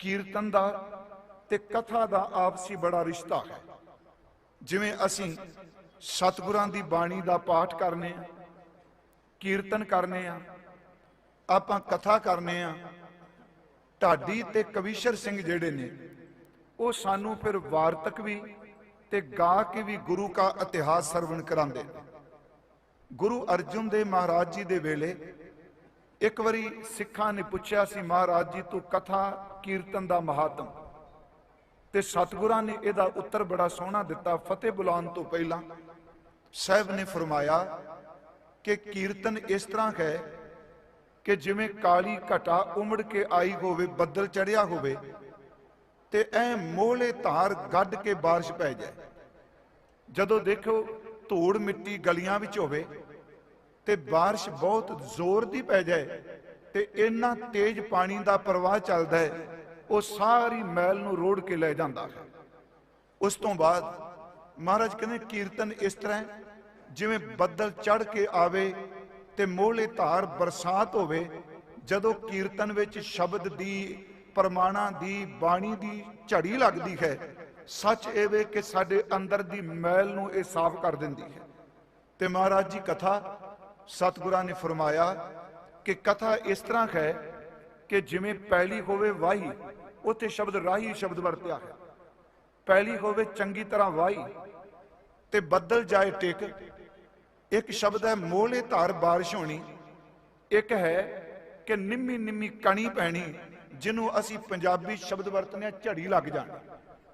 ਕੀਰਤਨ ਦਾ ਤੇ ਕਥਾ ਦਾ ਆਪਸੀ ਬੜਾ ਰਿਸ਼ਤਾ ਹੈ। ਜਿਵੇਂ ਅਸੀਂ ਸਤਿਗੁਰਾਂ ਦੀ ਬਾਣੀ ਦਾ ਪਾਠ ਕਰਨੇ ਆ, ਕੀਰਤਨ ਕਰਨੇ ਆ, ਆਪਾਂ ਕਥਾ ਕਰਨੇ ਆ, ਢਾਡੀ ਤੇ ਕਵੀਸ਼ਰ ਸਿੰਘ ਜਿਹੜੇ ਨੇ, ਉਹ ਸਾਨੂੰ ਫਿਰ ਵਾਰਤਕ ਵੀ ਤੇ ਗਾ ਕੇ ਵੀ ਗੁਰੂ ਦਾ ਇਤਿਹਾਸ ਸਰਵਣ ਕਰਾਉਂਦੇ ਗੁਰੂ ਅਰਜਨ ਦੇ ਮਹਾਰਾਜ ਜੀ ਦੇ ਵੇਲੇ ਇੱਕ ਵਾਰੀ ਸਿੱਖਾਂ ਨੇ ਪੁੱਛਿਆ ਸੀ, ਮਹਾਰਾਜ ਜੀ, ਤੋਂ ਕਥਾ ਕੀਰਤਨ ਦਾ ਮਹਾਤਮ ਤੇ ਸਤਿਗੁਰਾਂ ਨੇ ਇਹਦਾ ਉੱਤਰ ਬੜਾ ਸੋਹਣਾ ਦਿੱਤਾ, ਫਤਿਹ ਬੁਲਾਉਣ ਤੋਂ ਪਹਿਲਾਂ ਸਾਹਿਬ ਨੇ ਫਰਮਾਇਆ ਕਿ ਕੀਰਤਨ ਇਸ ਤਰ੍ਹਾਂ ਹੈ ਕਿ ਜਿਵੇਂ ਕਾਲੀ ਘਟਾ ਉਮੜ ਕੇ ਆਈ ਹੋਵੇ, ਬੱਦਲ ਚੜਿਆ ਹੋਵੇ ਤੇ ਐ ਮੋਹਲੇ ਧਾਰ ਗੱਡ ਕੇ ਬਾਰਿਸ਼ ਪੈ ਜਾਏ। ਜਦੋਂ ਦੇਖੋ ਧੂੜ ਮਿੱਟੀ ਗਲੀਆਂ ਵਿੱਚ ਹੋਵੇ ਤੇ ਬਾਰਿਸ਼ ਬਹੁਤ ਜ਼ੋਰ ਦੀ ਪੈ ਜਾਏ ਤੇ ਇੰਨਾ ਤੇਜ਼ ਪਾਣੀ ਦਾ ਪ੍ਰਵਾਹ ਚੱਲਦਾ ਹੈ, ਉਹ ਸਾਰੀ ਮੈਲ ਨੂੰ ਰੋੜ ਕੇ ਲੈ ਜਾਂਦਾ ਹੈ। ਉਸ ਤੋਂ ਬਾਅਦ ਮਹਾਰਾਜ ਕਹਿੰਦੇ ਕੀਰਤਨ ਇਸ ਤਰ੍ਹਾਂ ਜਿਵੇਂ ਬੱਦਲ ਚੜ ਕੇ ਆਵੇ ਤੇ ਮੋਹਲੇ ਧਾਰ ਬਰਸਾਤ ਹੋਵੇ, ਜਦੋਂ ਕੀਰਤਨ ਵਿੱਚ ਸ਼ਬਦ ਦੀ, ਪਰਮਾਣਾ ਦੀ, ਬਾਣੀ ਦੀ ਝੜੀ ਲੱਗਦੀ ਹੈ, ਸੱਚ ਇਹ ਵੇ ਕਿ ਸਾਡੇ ਅੰਦਰ ਦੀ ਮੈਲ ਨੂੰ ਇਹ ਸਾਫ਼ ਕਰ ਦਿੰਦੀ ਹੈ। ਤੇ ਮਹਾਰਾਜ ਜੀ ਕਥਾ ਸਤਿਗੁਰਾਂ ਨੇ ਫਰਮਾਇਆ ਕਿ ਕਥਾ ਇਸ ਤਰ੍ਹਾਂ ਹੈ ਕਿ ਜਿਵੇਂ ਪੈਲੀ ਹੋਵੇ ਵਾਹੀ, ਉੱਥੇ ਸ਼ਬਦ ਰਾਹੀ ਸ਼ਬਦ ਵਰਤਿਆ ਹੈ। ਪੈਲੀ ਹੋਵੇ ਚੰਗੀ ਤਰ੍ਹਾਂ ਵਾਹੀ ਤੇ ਬੱਦਲ ਜਾਏ ਟਿਕ, ਇੱਕ ਸ਼ਬਦ ਹੈ ਮੋਹਲੇ ਧਾਰ ਬਾਰਿਸ਼ ਹੋਣੀ, ਇੱਕ ਹੈ ਕਿ ਨਿੰਮੀ ਨਿੰਮੀ ਕਣੀ ਪੈਣੀ, ਜਿਹਨੂੰ ਅਸੀਂ ਪੰਜਾਬੀ ਸ਼ਬਦ ਵਰਤਨੇ ਆ ਝੜੀ ਲੱਗ ਜਾਣੀ।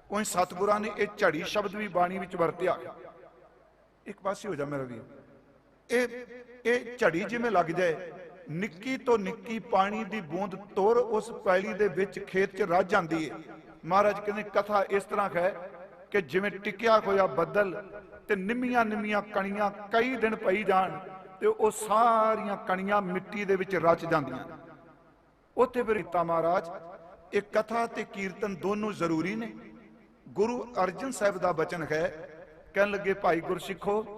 ਕੋਈ ਸਤਿਗੁਰਾਂ ਨੇ ਇਹ ਝੜੀ ਸ਼ਬਦ ਵੀ ਬਾਣੀ ਵਿੱਚ ਵਰਤਿਆ ਇੱਕ ਪਾਸੇ ਹੋ ਜਾ ਮੇਰਾ ਵੀਰ। ਇਹ ਇਹ ਝੜੀ ਜਿਵੇਂ ਲੱਗ ਜਾਏ, ਨਿੱਕੀ ਤੋਂ ਨਿੱਕੀ ਪਾਣੀ ਦੀ ਬੂੰਦ ਤੁਰ ਉਸ ਪੈਲੀ ਦੇ ਵਿੱਚ ਖੇਤ 'ਚ ਰੱਜ ਜਾਂਦੀ ਹੈ ਮਹਾਰਾਜ ਕਹਿੰਦੇ, ਕਥਾ ਇਸ ਤਰ੍ਹਾਂ ਹੈ ਕਿ ਜਿਵੇਂ ਟਿਕਿਆ ਹੋਇਆ ਬੱਦਲ ਤੇ ਨਿੰਮੀਆਂ ਨਿੰਮੀਆਂ ਕਣੀਆਂ ਕਈ ਦਿਨ ਪਈ ਜਾਣ ਤੇ ਉਹ ਸਾਰੀਆਂ ਕਣੀਆਂ ਮਿੱਟੀ ਦੇ ਵਿੱਚ ਰਚ ਜਾਂਦੀਆਂ ਉੱਥੇ ਫਿਰ ਰੀਤਾ ਮਹਾਰਾਜ, ਇਹ ਕਥਾ ਤੇ ਕੀਰਤਨ ਦੋਨੋਂ ਜ਼ਰੂਰੀ ਨੇ। ਗੁਰੂ ਅਰਜਨ ਸਾਹਿਬ ਦਾ ਬਚਨ ਹੈ, ਕਹਿਣ ਲੱਗੇ, ਭਾਈ ਗੁਰਸਿੱਖੋ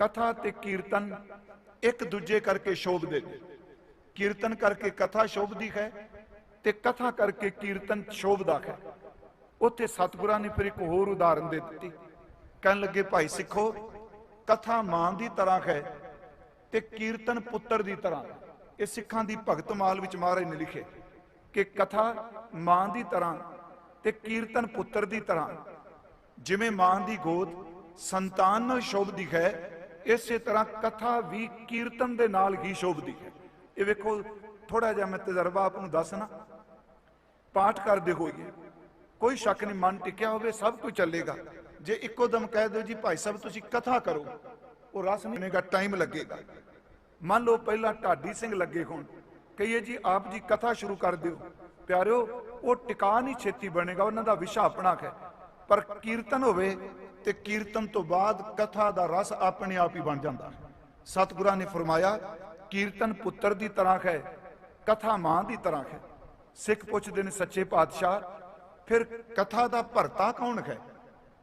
ਕਥਾ ਤੇ ਕੀਰਤਨ ਇੱਕ ਦੂਜੇ ਕਰਕੇ ਸ਼ੋਭਦੇ ਨੇ। ਕੀਰਤਨ ਕਰਕੇ ਕਥਾ ਸ਼ੋਭਦੀ ਹੈ ਤੇ ਕਥਾ ਕਰਕੇ ਕੀਰਤਨ ਸ਼ੋਭਦਾ ਹੈ। ਉੱਥੇ ਸਤਿਗੁਰਾਂ ਨੇ ਫਿਰ ਇੱਕ ਹੋਰ ਉਦਾਹਰਨ ਦੇ ਦਿੱਤੀ। ਕਹਿਣ ਲੱਗੇ, ਭਾਈ ਸਿੱਖੋ, ਕਥਾ ਮਾਂ ਦੀ ਤਰ੍ਹਾਂ ਹੈ ਤੇ ਕੀਰਤਨ ਪੁੱਤਰ ਦੀ ਤਰ੍ਹਾਂ ਇਹ ਸਿੱਖਾਂ ਦੀ ਭਗਤ ਮਾਲ ਵਿੱਚ ਮਹਾਰਾਜ ਨੇ ਲਿਖੇ ਕਿ ਕਥਾ ਮਾਂ ਦੀ ਤਰ੍ਹਾਂ ਤੇ ਕੀਰਤਨ ਪੁੱਤਰ ਦੀ ਤਰ੍ਹਾਂ। ਜਿਵੇਂ ਮਾਂ ਦੀ ਗੋਦ ਸੰਤਾਨ ਨਾਲ ਸ਼ੋਭਦੀ ਹੈ ਇਸੇ ਤਰ੍ਹਾਂ ਕਥਾ ਵੀ ਕੀਰਤਨ ਦੇ ਨਾਲ ਹੀ ਸ਼ੋਭਦੀ ਹੈ। ਇਹ ਵੇਖੋ ਥੋੜਾ ਜਿਹਾ ਮੈਂ ਤਜਰਬਾ ਆਪ ਨੂੰ ਦੱਸਣਾ। ਪਾਠ ਕਰਦੇ ਹੋਈਏ, ਕੋਈ ਸ਼ੱਕ ਨਹੀਂ, ਮਨ ਟਿਕਿਆ ਹੋਵੇ, ਸਭ ਕੁਝ ਚੱਲੇਗਾ। ਜੇ ਇੱਕੋ ਦਮ ਕਹਿ ਦਿਓ ਜੀ, ਭਾਈ ਸਾਹਿਬ, ਤੁਸੀਂ ਕਥਾ ਕਰੋ। ਉਹ ਰਸ ਨਹੀਂ ਬਣੇਗਾ, ਟਾਈਮ ਲੱਗੇਗਾ। ਮੰਨ ਲਓ ਪਹਿਲਾਂ ਢਾਡੀ ਸਿੰਘ ਲੱਗੇ ਹੋਣ। ਕਹੀਏ ਜੀ, ਆਪ ਜੀ ਕਥਾ ਸ਼ੁਰੂ ਕਰ ਦਿਓ। ਪਿਆਰਿਓ, ਉਹ ਟਿਕਾ ਨਹੀਂ ਛੇਤੀ ਬਣੇਗਾ, ਉਹਨਾਂ ਦਾ ਵਿਸ਼ਾ ਆਪਣਾ ਹੈ। ਪਰ ਕੀਰਤਨ ਹੋਵੇ ਤੇ ਕੀਰਤਨ ਤੋਂ ਬਾਅਦ ਕਥਾ ਦਾ ਰਸ ਆਪਣੇ ਆਪ ਹੀ ਬਣ ਜਾਂਦਾ ਹੈ। ਸਤਿਗੁਰਾਂ ਨੇ ਫਰਮਾਇਆ, ਕੀਰਤਨ ਪੁੱਤਰ ਦੀ ਤਰ੍ਹਾਂ ਹੈ ਕਥਾ ਮਾਂ ਦੀ ਤਰ੍ਹਾਂ ਹੈ ਸਿੱਖ ਪੁੱਛਦੇ ਨੇ, ਸੱਚੇ ਪਾਤਸ਼ਾਹ, ਫਿਰ ਕਥਾ ਦਾ ਭਰਤਾ ਕੌਣ ਹੈ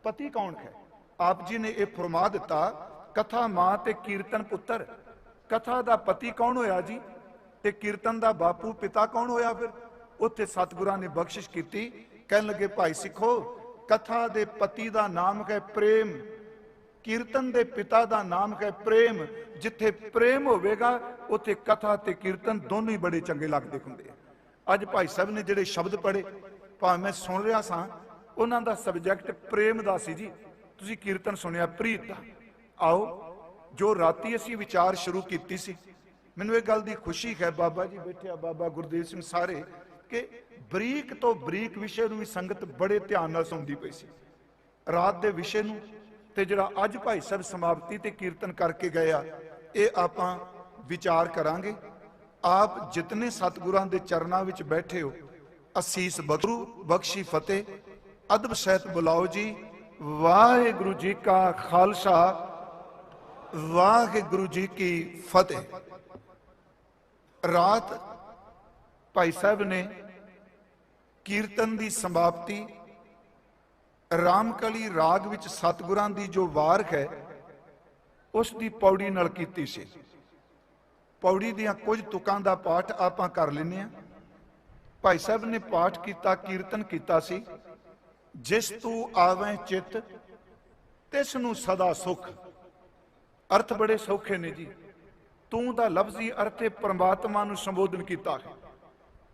ਪਤੀ ਕੌਣ ਹੈ ਆਪ ਜੀ ਨੇ ਇਹ ਫਰਮਾ ਦਿੱਤਾ, ਕਥਾ ਮਾਂ ਤੇ ਕੀਰਤਨ ਪੁੱਤਰ। ਕਥਾ ਦਾ ਪਤੀ ਕੌਣ ਹੋਇਆ ਜੀ? ਤੇ ਕੀਰਤਨ ਦਾ ਬਾਪੂ, ਪਿਤਾ ਕੌਣ ਹੋਇਆ ਫਿਰ? ਉੱਥੇ ਸਤਿਗੁਰਾਂ ਨੇ ਬਖਸ਼ਿਸ਼ ਕੀਤੀ, ਕਹਿਣ ਲੱਗੇ, ਭਾਈ ਸਿੱਖੋ ਕਥਾ ਦੇ ਪਤੀ ਦਾ ਨਾਮ ਹੈ ਪ੍ਰੇਮ, ਕੀਰਤਨ ਦੇ ਪਿਤਾ ਦਾ ਨਾਮ ਹੈ ਪ੍ਰੇਮ। ਜਿੱਥੇ ਪ੍ਰੇਮ ਹੋਵੇਗਾ, ਉੱਥੇ ਕਥਾ ਤੇ ਕੀਰਤਨ ਦੋਨੋਂ ਹੀ ਬੜੇ ਚੰਗੇ ਲੱਗਦੇ ਹੁੰਦੇ ਆ। ਅੱਜ ਭਾਈ ਸਾਹਿਬ ਨੇ ਜਿਹੜੇ ਸ਼ਬਦ ਪੜ੍ਹੇ, ਭਾਵੇਂ ਮੈਂ ਸੁਣ ਰਿਹਾ ਸਾਂ, ਉਹਨਾਂ ਦਾ ਸਬਜੈਕਟ ਪ੍ਰੇਮ ਦਾ ਸੀ ਜੀ। ਤੁਸੀਂ ਕੀਰਤਨ ਸੁਣਿਆ, ਪ੍ਰੀਤ ਦਾ। ਆਓ, ਜੋ ਰਾਤੀ ਅਸੀਂ ਵਿਚਾਰ ਸ਼ੁਰੂ ਕੀਤੀ ਸੀ, ਮੈਨੂੰ ਇਹ ਗੱਲ ਦੀ ਖੁਸ਼ੀ ਹੈ, ਬਾਬਾ ਜੀ ਬੈਠਿਆ ਬਾਬਾ ਗੁਰਦੇਵ ਸਿੰਘ ਸਾਰੇ। ਕਿ ਬਰੀਕ ਤੋਂ ਬਰੀਕ ਵਿਸ਼ੇ ਨੂੰ ਵੀ ਸੰਗਤ ਬੜੇ ਧਿਆਨ ਨਾਲ ਸੁਣਦੀ ਪਈ ਸੀ। ਰਾਤ ਦੇ ਵਿਸ਼ੇ ਨੂੰ ਤੇ ਜਿਹੜਾ ਅੱਜ ਭਾਈ ਸਾਹਿਬ ਸਮਾਪਤੀ ਤੇ ਕੀਰਤਨ ਕਰਕੇ ਗਏ ਆ, ਇਹ ਆਪਾਂ ਵਿਚਾਰ ਕਰਾਂਗੇ। ਆਪ ਜਿਤਨੇ ਸਤਿਗੁਰਾਂ ਦੇ ਚਰਨਾਂ ਵਿੱਚ ਬੈਠੇ ਹੋ, ਅਸੀਸ ਬਖਰੂ, ਬਖਸ਼ੀ ਫਤਿਹ। ਅਦਬ ਸਹਿਤ ਬੁਲਾਓ ਜੀ, ਵਾਹਿਗੁਰੂ ਜੀ ਕਾ ਖਾਲਸਾ, ਵਾਹਿਗੁਰੂ ਜੀ ਕੀ ਫਤਿਹ। ਰਾਤ ਭਾਈ ਸਾਹਿਬ ਨੇ ਕੀਰਤਨ ਦੀ ਸਮਾਪਤੀ, ਰਾਮਕਲੀ ਰਾਗ ਵਿੱਚ ਸਤਿਗੁਰਾਂ ਦੀ ਜੋ ਵਾਰ ਹੈ, ਉਸ ਦੀ ਪੌੜੀ ਨਾਲ ਕੀਤੀ ਸੀ। ਪੌੜੀ ਦੀਆਂ ਕੁਝ ਤੁਕਾਂ ਦਾ ਪਾਠ ਆਪਾਂ ਕਰ ਲੈਨੇ ਆ ਭਾਈ ਸਾਹਿਬ ਨੇ ਪਾਠ ਕੀਤਾ, ਕੀਰਤਨ ਕੀਤਾ ਸੀ, ਜਿਸ ਤੂੰ ਆਵੇਂ ਚਿੱਤ, ਤਿਸ ਨੂੰ ਸਦਾ ਸੁਖ। ਅਰਥ ਬੜੇ ਸੌਖੇ ਨੇ ਜੀ। ਤੂੰ ਦਾ ਲਫ਼ਜ਼ੀ ਅਰਥ ਹੈ, ਪਰਮਾਤਮਾ ਨੂੰ ਸੰਬੋਧਨ ਕੀਤਾ ਹੈ।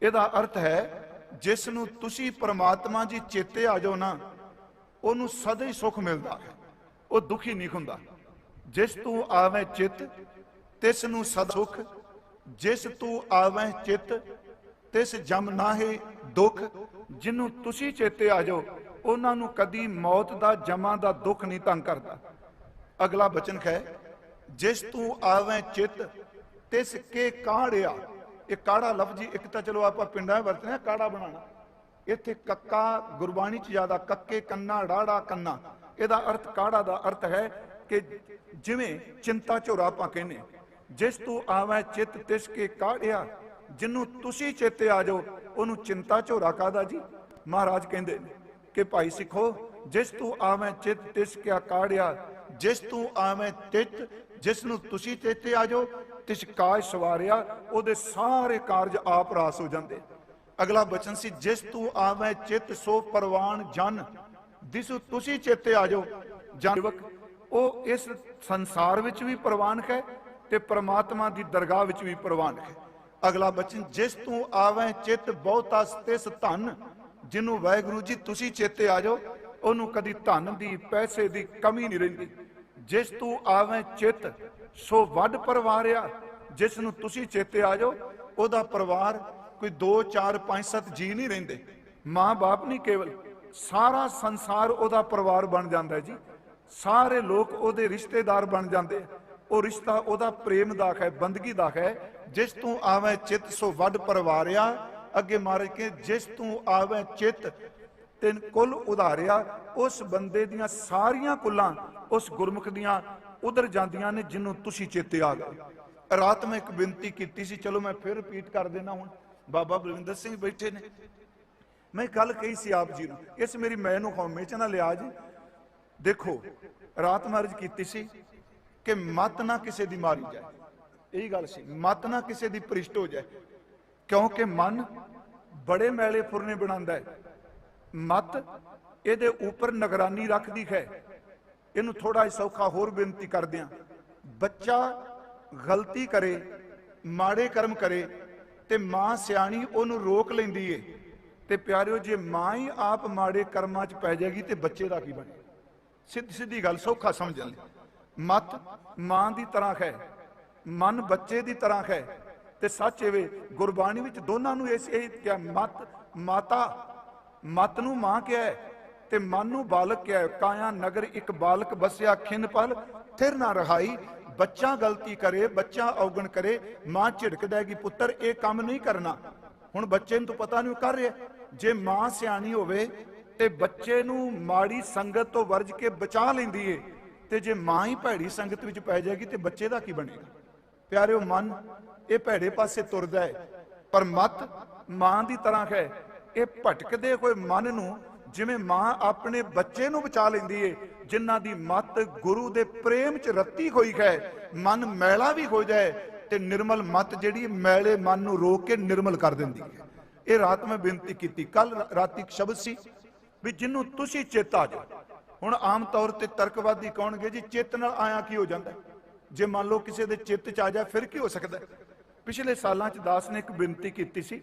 ਇਹਦਾ ਅਰਥ ਹੈ, ਜਿਸ ਨੂੰ ਤੁਸੀਂ ਪ੍ਰਮਾਤਮਾ ਜੀ ਚੇਤੇ ਆ ਜਾਓ ਨਾ, ਉਹਨੂੰ ਸਦਾ ਹੀ ਸੁਖ ਮਿਲਦਾ ਹੈ, ਉਹ ਦੁਖੀ ਨਹੀਂ ਹੁੰਦਾ। ਜਿਸ ਤੂੰ ਆਵੇਂ ਚਿੱਤ, ਤਿਸ ਨੂੰ ਸਦਾ ਸੁਖ। ਜਿਸ ਤੂੰ ਆਵੇਂ ਚਿੱਤ, ਤਿਸ ਜਮ ਨਾਹੀ ਦੁੱਖ। ਜਿਹਨੂੰ ਤੁਸੀਂ ਚੇਤੇ ਆ ਜਾਓ, ਉਹਨਾਂ ਨੂੰ ਕਦੀ ਮੌਤ ਦਾ, ਜਮਾਂ ਦਾ ਦੁੱਖ ਨਹੀਂ ਤੰਗ ਕਰਦਾ। ਅਗਲਾ ਬਚਨ ਹੈ, ਜਿਸ ਤੂੰ ਆਵੇਂ ਚਿੱਤ, ਤਿਸ ਕੇ ਕਾੜਿਆ ਇਹ ਕਾੜਾ ਲਫ਼ਜ਼ੀ ਇੱਕ ਤਾਂ ਚਲੋ ਆਪਾਂ ਪਿੰਡਾਂ 'ਚ ਵਰਤਦੇ ਹਾਂ, ਕਾੜਾ ਬਣਾਉਣਾ। ਇੱਥੇ ਕੱਕਾ ਗੁਰਬਾਣੀ 'ਚ ਜ਼ਿਆਦਾ, ਕੱਕੇ ਕੰਨਾ ਡਾੜਾ ਕੰਨਾ। ਇਹਦਾ ਅਰਥ ਕਾੜਾ ਦਾ ਅਰਥ ਹੈ ਕਿ ਜਿਵੇਂ ਚਿੰਤਾ ਝੋਰਾ ਆਪਾਂ ਕਹਿੰਦੇ ਜਿਸ ਤੂੰ ਆਵੇਂ ਚਿੱਤ ਤਿਸ ਕੇ ਕਾੜਿਆ ਜਿਹਨੂੰ ਤੁਸੀਂ ਚੇਤੇ ਆ ਜਾਓ, ਉਹਨੂੰ ਚਿੰਤਾ ਝੋਰਾ ਕਾਦਾ ਜੀ? ਮਹਾਰਾਜ ਕਹਿੰਦੇ ਨੇ ਕਿ ਭਾਈ ਸਿੱਖੋ, ਜਿਸ ਤੂੰ ਆਵੇਂ ਚਿੱਤ ਤਿਸ ਕਿਆ ਕਾੜਿਆ, ਜਿਸ ਤੂੰ ਆਵੇਂ ਤਿਤ, ਜਿਸ ਨੂੰ ਤੁਸੀਂ ਚੇਤੇ ਆ ਜਾਓ ਤਿਸ ਸਵਾਰਿਆ, ਉਹਦੇ ਸਾਰੇ ਕਾਰਜ ਆਪ ਰਾਸ ਹੋ ਜਾਂਦੇ। ਅਗਲਾ ਬਚਨ ਸੀ, ਜਿਸ ਤੂੰ ਆਵੇਂ ਚਿੱਤ, ਸੋ ਪਰਵਾਨ ਜਨ। ਦਿਸੂ ਤੁਸੀਂ ਚੇਤੇ ਆ ਜਾਓ ਜਨਵਕ ਉਹ ਇਸ ਸੰਸਾਰ ਵਿੱਚ ਵੀ ਪ੍ਰਵਾਨ ਹੈ ਤੇ ਪ੍ਰਮਾਤਮਾ ਦੀ ਦਰਗਾਹ ਵਿੱਚ ਵੀ ਪ੍ਰਵਾਨ ਹੈ। ਅਗਲਾ ਬਚਨ, ਜਿਸ ਤੂੰ ਆਵੇਂ ਚਿੱਤ, ਬਹੁਤਾ ਤਿਸ ਧਨ। ਜਿਹਨੂੰ ਵਾਹਿਗੁਰੂ ਜੀ, ਤੁਸੀਂ ਚੇਤੇ ਆ ਜਾਓ, ਉਹਨੂੰ ਕਦੀ ਧਨ ਦੀ, ਪੈਸੇ ਦੀ ਕਮੀ ਨਹੀਂ ਰਹਿੰਦੀ। ਜਿਸ ਤੂੰ ਆਵੇਂ ਚਿੱਤ ਸੋ ਵੱਡ ਪਰਿਵਾਰਿਆ ਜਿਸ ਨੂੰ ਤੁਸੀਂ ਚੇਤੇ ਆ ਜਾਓ, ਉਹਦਾ ਪਰਿਵਾਰ ਕੋਈ 2 4 5 7 ਜੀ ਨਹੀਂ ਰਹਿੰਦੇ। ਮਾਂ-ਬਾਪ ਨਹੀਂ ਕੇਵਲ, ਸਾਰਾ ਸੰਸਾਰ ਉਹਦਾ ਪਰਿਵਾਰ ਬਣ ਜਾਂਦਾ ਜੀ। ਸਾਰੇ ਲੋਕ ਉਹਦੇ ਰਿਸ਼ਤੇਦਾਰ ਬਣ ਜਾਂਦੇ ਉਹ ਰਿਸ਼ਤਾ ਉਹਦਾ ਪ੍ਰੇਮ ਦਾ ਹੈ, ਬੰਦਗੀ ਦਾ ਹੈ। ਜਿਸ ਤੂੰ ਆਵੇਂ ਚਿੱਤ, ਸੋ ਵੱਡ ਪਰਿਵਾਰਿਆ ਅੱਗੇ ਮਹਾਰਾਜ ਕੇ ਜਿਸ ਤੂੰ ਆਵੇਂ ਚਿੱਤ, ਤਿੰਨ ਕੁੱਲ ਉਧਾਰਿਆ, ਉਸ ਬੰਦੇ ਦੀਆਂ ਸਾਰੀਆਂ ਕੁੱਲਾਂ, ਉਸ ਗੁਰਮੁਖ ਦੀਆਂ ਉਧਰ ਜਾਂਦੀਆਂ ਨੇ ਜਿਹਨੂੰ ਤੁਸੀਂ ਚੇਤੇ ਆ ਗਏ। ਰਾਤ ਮੈਂ ਇੱਕ ਬੇਨਤੀ ਕੀਤੀ ਸੀ, ਚਲੋ ਮੈਂ ਫਿਰ ਰਿਪੀਟ ਕਰ ਦੇਣਾ ਹੁਣ। ਬਾਬਾ ਬਲਵਿੰਦਰ ਸਿੰਘ ਬੈਠੇ ਨੇ। ਮੈਂ ਗੱਲ ਕਹੀ ਸੀ ਆਪ ਜੀ ਨੂੰ, ਇਸ ਮੇਰੀ ਮੈਂ ਨੂੰ ਹਉਮੈ ਚ ਨਾ ਲਿਆ ਜੀ। ਦੇਖੋ, ਰਾਤ ਮਰਜ ਕੀਤੀ ਸੀ ਕਿ ਮਤ ਨਾ ਕਿਸੇ ਦੀ ਮਾਰੀ ਜਾਏ। ਇਹੀ ਗੱਲ ਸੀ, ਮਤ ਨਾ ਕਿਸੇ ਦੀ ਪ੍ਰਿਸ਼ਟ ਹੋ ਜਾਏ। ਕਿਉਂਕਿ ਮਨ ਬੜੇ ਮੈਲੇ ਫੁਰਨੇ ਬਣਾਉਂਦਾ ਹੈ। ਮਤ ਇਹਦੇ ਉੱਪਰ ਨਿਗਰਾਨੀ ਰੱਖਦੀ ਹੈ। ਇਹਨੂੰ ਥੋੜਾ ਸੌਖਾ ਹੋਰ ਬੇਨਤੀ ਕਰਦੇ ਹਾਂ। ਬੱਚਾ ਗਲਤੀ ਕਰੇ, ਮਾੜੇ ਕਰਮ ਕਰੇ ਤੇ ਮਾਂ ਸਿਆਣੀ ਉਹਨੂੰ ਰੋਕ ਲੈਂਦੀ ਏ। ਤੇ ਪਿਆਰਿਓ, ਜੇ ਮਾਂ ਹੀ ਆਪ ਮਾੜੇ ਕਰਮਾਂ 'ਚ ਪੈ ਜਾਏਗੀ ਤੇ ਬੱਚੇ ਦਾ ਕੀ ਬਣੇ? ਸਿੱਧੀ ਸਿੱਧੀ ਗੱਲ, ਸੌਖਾ ਸਮਝਣ ਲਈ। ਮਤ ਮਾਂ ਦੀ ਤਰ੍ਹਾਂ ਹੈ, ਮਨ ਬੱਚੇ ਦੀ ਤਰ੍ਹਾਂ ਹੈ। ਤੇ ਸੱਚ ਇਹ ਗੁਰਬਾਣੀ ਵਿੱਚ ਦੋਨਾਂ ਨੂੰ ਇਸ ਇਹ ਕਿਹਾ, ਮਤ ਮਾਤਾ, ਮਤ ਨੂੰ ਮਾਂ ਕਿਹਾ ਹੈ। ਤੇ ਮਨ ਨੂੰ ਬਾਲਕ ਕਿਹਾ ਕਾਇਆ ਨਗਰ ਇੱਕ ਬਾਲਕ ਬਸਿਆ ਖਿੰਨ ਪਲ, ਥਿਰ ਨਾ ਰਹਾਈ। ਬੱਚਾ ਗਲਤੀ ਕਰੇ, ਬੱਚਾ ਔਗਣ ਕਰੇ। ਮਾਂ ਝਿੜਕਦਾ ਕਿ ਪੁੱਤਰ, ਇਹ ਕੰਮ ਨਹੀਂ ਕਰਨਾ। ਹੁਣ ਬੱਚੇ ਨੂੰ ਤਾਂ ਪਤਾ ਨਹੀਂ ਕਰ ਰਿਹਾ। ਜੇ ਮਾਂ ਸਿਆਣੀ ਹੋਵੇ ਤੇ ਬੱਚੇ ਨੂੰ ਮਾੜੀ ਸੰਗਤ ਤੋਂ ਵਰਜ ਕੇ ਬਚਾ ਲੈਂਦੀ ਏ। ਤੇ ਜੇ ਮਾਂ ਹੀ ਭੈੜੀ ਸੰਗਤ ਵਿੱਚ ਪੈ ਜਾਏਗੀ ਤੇ ਬੱਚੇ ਦਾ ਕੀ ਬਣੇਗਾ? ਪਿਆਰਿਓ ਮਨ, ਇਹ ਭੈੜੇ ਪਾਸੇ ਤੁਰਦਾ ਹੈ ਪਰ ਮਤ ਮਾਂ ਦੀ ਤਰ੍ਹਾਂ ਹੈ। ਇਹ ਭਟਕਦੇ ਹੋਏ ਮਨ ਨੂੰ ਜਿਵੇਂ ਮਾਂ ਆਪਣੇ ਬੱਚੇ ਨੂੰ ਬਚਾ ਲੈਂਦੀ ਏ, ਜਿਨ੍ਹਾਂ ਦੀ ਮਤ ਗੁਰੂ ਦੇ ਪ੍ਰੇਮ 'ਚ ਰੱਤੀ ਹੋਈ ਹੈ, ਮਨ ਮੈਲਾ ਵੀ ਹੋ ਜਾਏ, ਤੇ ਨਿਰਮਲ ਮਤ ਜਿਹੜੀ ਮੈਲੇ ਮਨ ਨੂੰ ਰੋਕ ਕੇ ਨਿਰਮਲ ਕਰ ਦਿੰਦੀ ਹੈ ਇਹ ਰਾਤ ਮੈਂ ਬੇਨਤੀ ਕੀਤੀ, ਕੱਲ ਰਾਤੀ ਇੱਕ ਸ਼ਬਦ ਸੀ ਵੀ ਜਿਹਨੂੰ ਤੁਸੀਂ ਚੇਤਾ ਜੋ ਹੁਣ ਆਮ ਤੌਰ ਤੇ ਤਰਕਵਾਦੀ ਕਹਣਗੇ, ਜੀ, ਚਿੱਤ ਨਾਲ ਆਇਆ ਕੀ ਹੋ ਜਾਂਦਾ? ਜੇ ਮੰਨ ਲਓ ਕਿਸੇ ਦੇ ਚਿੱਤ ਚ ਆ ਜਾ ਫਿਰ ਕੀ ਹੋ ਸਕਦਾ? ਪਿਛਲੇ ਸਾਲਾਂ ਚ ਦਾਸ ਨੇ ਇੱਕ ਬੇਨਤੀ ਕੀਤੀ ਸੀ,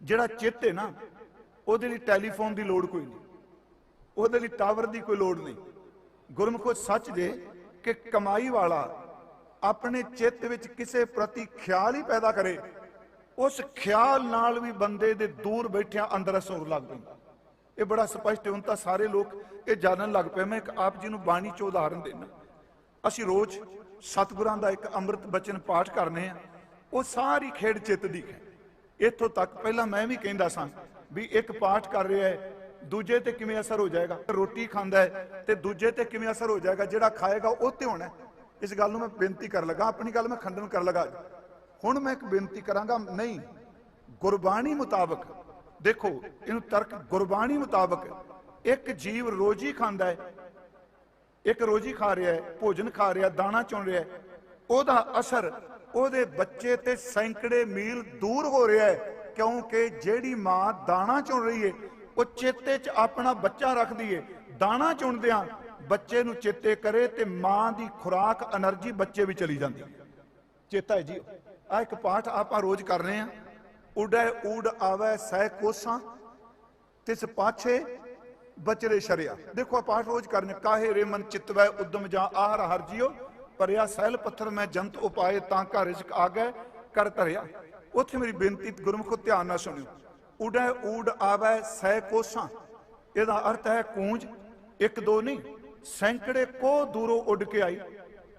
ਜਿਹੜਾ ਚਿੱਤ ਹੈ ਨਾ ਉਹਦੇ ਲਈ ਟੈਲੀਫੋਨ ਦੀ ਲੋੜ ਕੋਈ ਨਹੀਂ। ਉਹਦੇ ਲਈ ਟਾਵਰ ਦੀ ਕੋਈ ਲੋੜ ਨਹੀਂ। ਗੁਰਮੁਖੋ ਸੱਚ ਦੇ ਕਿ ਕਮਾਈ ਵਾਲਾ ਆਪਣੇ ਚਿੱਤ ਵਿੱਚ ਕਿਸੇ ਪ੍ਰਤੀ ਖਿਆਲ ਹੀ ਪੈਦਾ ਕਰੇ, ਉਸ ਖਿਆਲ ਨਾਲ ਵੀ ਬੰਦੇ ਦੇ ਦੂਰ ਬੈਠਿਆਂ ਅੰਦਰ ਅਸੂਰ ਲੱਗ ਪੈਂਦਾ ਇਹ ਬੜਾ ਸਪਸ਼ਟ ਹੁਣ ਤਾਂ ਸਾਰੇ ਲੋਕ ਇਹ ਜਾਣਨ ਲੱਗ ਪਏ। ਮੈਂ ਇੱਕ ਆਪ ਜੀ ਨੂੰ ਬਾਣੀ ਚ ਉਦਾਹਰਨ ਦੇਣਾ ਅਸੀਂ ਰੋਜ਼ ਸਤਿਗੁਰਾਂ ਦਾ ਇੱਕ ਅੰਮ੍ਰਿਤ ਬਚਨ ਪਾਠ ਕਰਨੇ ਆ। ਉਹ ਸਾਰੀ ਖੇਡ ਚਿੱਤ ਦੀ ਹੈ। ਇੱਥੋਂ ਤੱਕ ਪਹਿਲਾਂ ਮੈਂ ਵੀ ਕਹਿੰਦਾ ਸਾਂ ਵੀ ਇੱਕ ਪਾਠ ਕਰ ਰਿਹਾ ਹੈ, ਦੂਜੇ ਤੇ ਕਿਵੇਂ ਅਸਰ ਹੋ ਜਾਏਗਾ? ਰੋਟੀ ਖਾਂਦਾ ਹੈ ਤੇ ਦੂਜੇ ਤੇ ਕਿਵੇਂ ਅਸਰ ਹੋ ਜਾਏਗਾ? ਜਿਹੜਾ ਖਾਏਗਾ ਉਹ ਤੇ ਹੋਣਾ ਹੈ। ਇਸ ਗੱਲ ਨੂੰ ਮੈਂ ਬੇਨਤੀ ਕਰਨ ਲੱਗਾ, ਆਪਣੀ ਗੱਲ ਮੈਂ ਖੰਡਨ ਕਰਨ ਲੱਗਾ ਹੁਣ ਮੈਂ ਇੱਕ ਬੇਨਤੀ ਕਰਾਂਗਾ, ਨਹੀਂ, ਗੁਰਬਾਣੀ ਮੁਤਾਬਕ, ਦੇਖੋ, ਇਹਨੂੰ ਤਰਕ ਗੁਰਬਾਣੀ ਮੁਤਾਬਕ, ਇੱਕ ਜੀਵ ਰੋਜੀ ਖਾਂਦਾ ਹੈ, ਇੱਕ ਰੋਜੀ ਖਾ ਰਿਹਾ ਹੈ, ਭੋਜਨ ਖਾ ਰਿਹਾ, ਦਾਣਾ ਚੁਣ ਰਿਹਾ ਹੈ, ਉਹਦਾ ਅਸਰ ਉਹਦੇ ਬੱਚੇ ਤੇ ਸੈਂਕੜੇ ਮੀਲ ਦੂਰ ਹੋ ਰਿਹਾ ਹੈ। ਕਿਉਂਕਿ ਜਿਹੜੀ ਮਾਂ ਦਾਣਾ ਚੁਣ ਰਹੀ ਏ, ਉਹ ਚੇਤੇ 'ਚ ਆਪਣਾ ਬੱਚਾ ਰੱਖਦੀ ਏ। ਦਾਣਾ ਚੁਣਦਿਆਂ ਬੱਚੇ ਨੂੰ ਚੇਤੇ ਕਰੇ ਤੇ ਮਾਂ ਦੀ ਖੁਰਾਕ એનર્ਜੀ ਬੱਚੇ ਵੀ ਚਲੀ ਜਾਂਦੀ ਚੇਤਾ ਜੀ ਆ ਇੱਕ ਪਾਠ ਆਪਾਂ ਰੋਜ਼ ਕਰ ਰਹੇ ਆ। ਉਡੈ ਊਡ ਆਵੇ, ਸਹਿ ਕੋਸਾਂ, ਤਿਸ ਪਾਛੇ ਬਚਰੇ ਸ਼ਰਿਆ। ਦੇਖੋ ਪਾਠ ਰੋਜ਼ ਕਰਨ, ਕਾਹੇ ਰੇ ਮਨ ਚਿਤਵੈ, ਉਦਮ ਜਾਂ ਆਹਰ ਹਰ ਜੀਓ ਪਰਿਆ ਸਹਿਲ ਪੱਥਰ ਮੈਂ ਜੰਤ ਉਪਾਏ ਤਾਂ ਘਰ ਰਿਜਕ ਆ ਗਏ ਕਰ ਧਰਿਆ। ਉੱਥੇ ਮੇਰੀ ਬੇਨਤੀ, ਗੁਰਮੁਖੋ ਧਿਆਨ ਨਾਲ ਸੁਣਿਓ। ਉਡੈ ਊੜ ਆਵੈ ਸਹਿ ਕੋਸਾਂ। ਇਹਦਾ ਅਰਥ ਹੈ ਕੂੰਜ, ਇੱਕ ਦੋ ਨਹੀਂ, ਸੈਂਕੜੇ ਕੋ ਦੂਰੋਂ ਉੱਡ ਕੇ ਆਈ,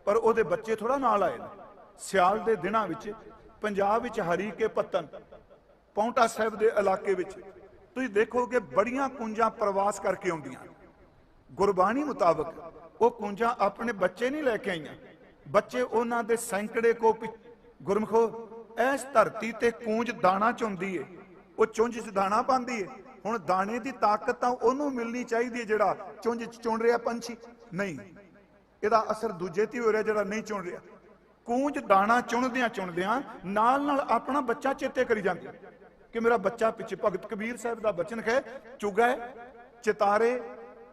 ਪਰ ਉਹਦੇ ਬੱਚੇ ਥੋੜਾ ਨਾਲ ਆਏ ਨੇ। ਸਿਆਲ ਦੇ ਦਿਨਾਂ ਵਿੱਚ, ਪੰਜਾਬ ਵਿੱਚ ਹਰੀ ਪੱਤਨ, ਪੌਂਟਾ ਸਾਹਿਬ ਦੇ ਇਲਾਕੇ ਵਿੱਚ, ਤੁਸੀਂ ਦੇਖੋਗੇ ਬੜੀਆਂ ਕੁੰਜਾਂ ਪ੍ਰਵਾਸ ਕਰਕੇ ਆਉਂਦੀਆਂ ਗੁਰਬਾਣੀ ਮੁਤਾਬਕ, ਉਹ ਕੁੰਜਾਂ ਆਪਣੇ ਬੱਚੇ ਨਹੀਂ ਲੈ ਕੇ ਆਈਆਂ। ਬੱਚੇ ਉਹਨਾਂ ਦੇ ਸੈਂਕੜੇ ਕੋ ਪਿ- ਗੁਰਮਖੋ ਇਸ ਧਰਤੀ ਤੇ ਕੂੰਜ ਦਾਣਾ ਚੁੰਦੀ ਏ। ਉਹ ਚੁੰਝ 'ਚ ਦਾਣਾ ਪਾਉਂਦੀ ਏ। ਹੁਣ ਦਾਣੇ ਦੀ ਤਾਕਤ ਤਾਂ ਉਹਨੂੰ ਮਿਲਣੀ ਚਾਹੀਦੀ ਏ ਜਿਹੜਾ ਚੁੰਝ 'ਚ ਚੁਣ ਰਿਹਾ ਪੰਛੀ। ਨਹੀਂ, ਇਹਦਾ ਅਸਰ ਦੂਜੇ ਤੇ ਹੋ ਰਿਹਾ ਜਿਹੜਾ ਨਹੀਂ ਚੁਣ ਰਿਹਾ। ਕੂੰਜ ਦਾਣਾ ਚੁਣਦਿਆਂ ਚੁਣਦਿਆਂ ਨਾਲ ਨਾਲ ਆਪਣਾ ਬੱਚਾ ਚੇਤੇ ਕਰੀ ਜਾਂਦੀ ਕਿ ਮੇਰਾ ਬੱਚਾ ਪਿੱਛੇ ਭਗਤ ਕਬੀਰ ਸਾਹਿਬ ਦਾ ਬਚਨ ਹੈ, ਚੁਗੈ, ਚਿਤਾਰੇ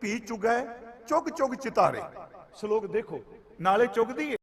ਪੀ ਚੁਗੈ, ਚੁਗ ਚੁਗ ਚਿਤਾਰੇ। ਸ਼ਲੋਕ ਦੇਖੋ, ਨਾਲੇ ਚੁਗਦੀ ਏ।